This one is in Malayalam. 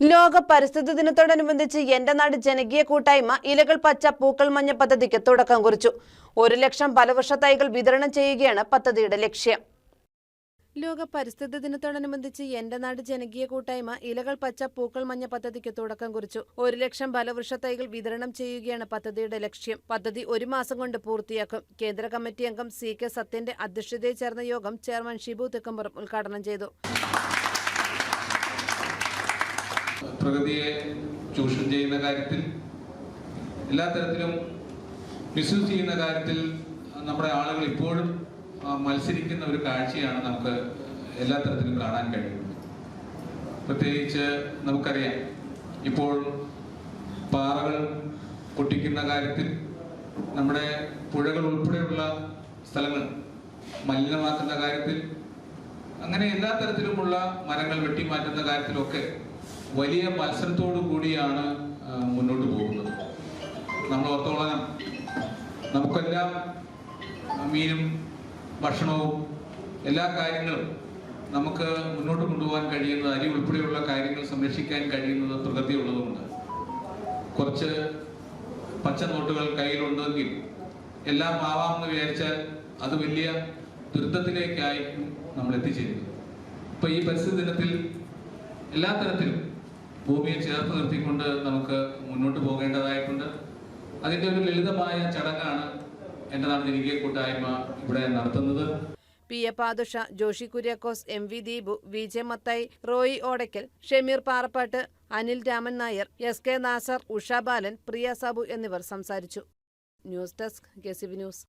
ലോക പരിസ്ഥിതി ദിനത്തോടനുബന്ധിച്ച് എന്റെ നാട് ജനകീയ കൂട്ടായ്മ ഇലകൾ പച്ച പൂക്കൾ മഞ്ഞ പദ്ധതിക്ക് തുടക്കം കുറിച്ചു. ഒരു ലക്ഷം ഫലവൃക്ഷ തൈകൾ വിതരണം ചെയ്യുകയാണ് പദ്ധതിയുടെ ലക്ഷ്യം. ലോക പരിസ്ഥിതി ദിനത്തോടനുബന്ധിച്ച് എന്റെ നാട് ജനകീയ കൂട്ടായ്മ ഇലകൾ പച്ച പൂക്കൾ മഞ്ഞ പദ്ധതിക്ക് തുടക്കം കുറിച്ചു. ഒരു ലക്ഷം ഫലവൃക്ഷ തൈകൾ വിതരണം ചെയ്യുകയാണ് പദ്ധതിയുടെ ലക്ഷ്യം. പദ്ധതി ഒരു മാസം കൊണ്ട് പൂർത്തിയാക്കും. കേന്ദ്ര കമ്മിറ്റി അംഗം സി കെ സത്യന്റെ അധ്യക്ഷതയിൽ ചേർന്ന യോഗം ചെയർമാൻ ഷിബു തെക്കമ്പുറം ഉദ്ഘാടനം ചെയ്തു. പ്രകൃതിയെ ചൂഷണം ചെയ്യുന്ന കാര്യത്തിൽ എല്ലാ തരത്തിലും മിസ്യൂസ് ചെയ്യുന്ന കാര്യത്തിൽ നമ്മുടെ ആളുകൾ ഇപ്പോഴും മത്സരിക്കുന്ന ഒരു കാഴ്ചയാണ് നമുക്ക് എല്ലാ തരത്തിലും കാണാൻ കഴിയുന്നത്. പ്രത്യേകിച്ച് നമുക്കറിയാം ഇപ്പോൾ പാറകൾ പൊട്ടിക്കുന്ന കാര്യത്തിൽ നമ്മുടെ പുഴകൾ ഉൾപ്പെടെയുള്ള സ്ഥലങ്ങൾ മലിനമാക്കുന്ന കാര്യത്തിൽ അങ്ങനെ എല്ലാ തരത്തിലുമുള്ള മരങ്ങൾ വെട്ടിമാറ്റുന്ന കാര്യത്തിലൊക്കെ വലിയ മത്സരത്തോടു കൂടിയാണ് മുന്നോട്ട് പോകുന്നത്. നമ്മൾ ഓർത്തോളം നമുക്കെല്ലാം മീനും ഭക്ഷണവും എല്ലാ കാര്യങ്ങളും നമുക്ക് മുന്നോട്ട് കൊണ്ടുപോകാൻ കഴിയുന്നത് അരി ഉൾപ്പെടെയുള്ള കാര്യങ്ങൾ സംരക്ഷിക്കാൻ കഴിയുന്നത് പ്രകൃതി ഉള്ളതുകൊണ്ട് കുറച്ച് പച്ച നോട്ടുകൾ കയ്യിലുണ്ടെങ്കിൽ എല്ലാം ആവാമെന്ന് വിചാരിച്ചാൽ അത് വലിയ ദുരിതത്തിലേക്കായിരിക്കും നമ്മൾ എത്തിച്ചേരുന്നത് ഇപ്പൊ ഈ പരിസ്ഥിതി ദിനത്തിൽ എല്ലാ തരത്തിലും ഭൂമിയെ ചേർത്ത് നിർത്തിക്കൊണ്ട് നമുക്ക് മുന്നോട്ട് പോകേണ്ടതായിട്ടുണ്ട്. അതിന്റെ ഒരു ലളിതമായ ചടങ്ങാണ് എന്റെ നാട് ജനകീയ കൂട്ടായ്മ ഇവിടെ നടത്തുന്നത്. P A Pathusha Joshy Kuriakose M V Deepu V J Mathai Roy Odackal Shameer Parappattu Anil Raman Nair S K Nasar Usha Balan Priya Sabu എന്നിവർ സംസാരിച്ചു. News desk K news.